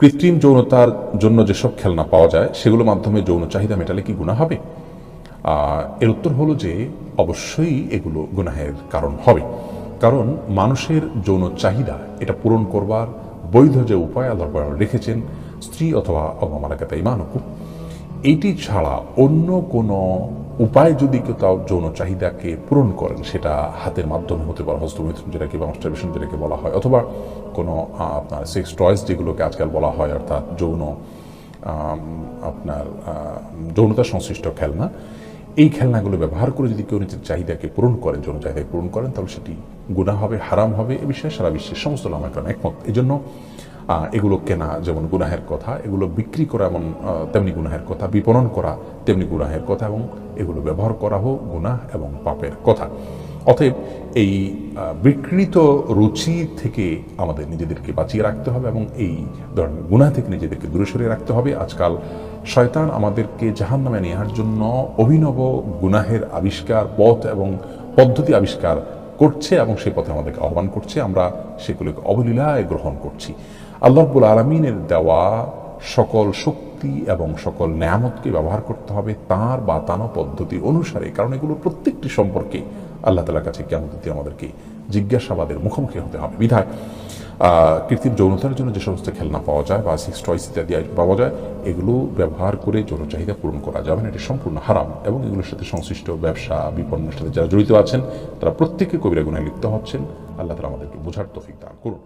কৃত্রিম যৌনতার জন্য যেসব খেলনা পাওয়া যায়, সেগুলোর মাধ্যমে যৌন চাহিদা মেটালে কি গুণা হবে? এর উত্তর হলো যে, অবশ্যই এগুলো গুনাহের কারণ হবে। কারণ মানুষের যৌন চাহিদা, এটা পূরণ করবার বৈধ যে উপায় আল্লাহ রেখেছেন, স্ত্রী অথবা অমালাকাতা ইমানকুম এইটি ছাড়া অন্য কোনো উপায় যদি কেউ তাও যৌন চাহিদাকে পূরণ করেন, সেটা হাতের মাধ্যমে হতে পারে, হস্তমৈথুন যেটাকে বা মাস্টারবেশন যেটাকে বলা হয়, অথবা কোনো আপনার সেক্স টয়েস যেগুলোকে আজকাল বলা হয়, অর্থাৎ যৌন আপনার যৌনতা সংশ্লিষ্ট খেলনা, এই খেলনাগুলো ব্যবহার করে যদি কেউ নিজের চাহিদাকে পূরণ করেন, যৌন চাহিদাকে পূরণ করেন, তাহলে সেটি গুণা হবে, হারাম হবে, এ বিষয়ে সারা বিশ্বের সমস্ত লামাকরণ একমত। এই জন্য এগুলো কেনা যেমন গুনাহের কথা, এগুলো বিক্রি করা এমন তেমনি গুনাহের কথা, বিপণন করা তেমনি গুনাহের কথা এবং এগুলো ব্যবহার করা হোক গুনাহ এবং পাপের কথা। অতএব এই বিকৃত রুচি থেকে আমাদের নিজেদেরকে বাঁচিয়ে রাখতে হবে এবং এই ধরনের গুনাহ থেকে নিজেদেরকে দূরে সরিয়ে রাখতে হবে। আজকাল শয়তান আমাদেরকে জাহান নামে নেওয়ার জন্য অভিনব গুনাহের আবিষ্কার, পথ এবং পদ্ধতি আবিষ্কার করছে এবং সেই পথে আমাদেরকে আহ্বান করছে। আমরা সেগুলোকে অবলীলায় গ্রহণ করছি। আল্লাহবুল আলমিনের দেওয়া সকল শক্তি এবং সকল নেয়ামতকে ব্যবহার করতে হবে তার বা তানো পদ্ধতি অনুসারে। কারণ এগুলো প্রত্যেকটি সম্পর্কে আল্লাহ তালার কাছে কেমন আমাদেরকে জিজ্ঞাসাবাদের মুখোমুখি হতে হবে। বিধায় কৃত্রিম যৌনতার জন্য যে সমস্ত খেলনা পাওয়া যায় বা সিক্স টয়েস ইত্যাদি পাওয়া যায়, এগুলো ব্যবহার করে যৌন চাহিদা পূরণ করা যাবে না। এটি সম্পূর্ণ হারাম এবং এগুলোর সাথে সংশ্লিষ্ট ব্যবসা, বিপণনের সাথে যারা জড়িত আছেন, তারা প্রত্যেকে কবিরা গুণায় লিপ্ত হচ্ছেন। আল্লাহ তালা আমাদেরকে বোঝার তফিক দান করুন।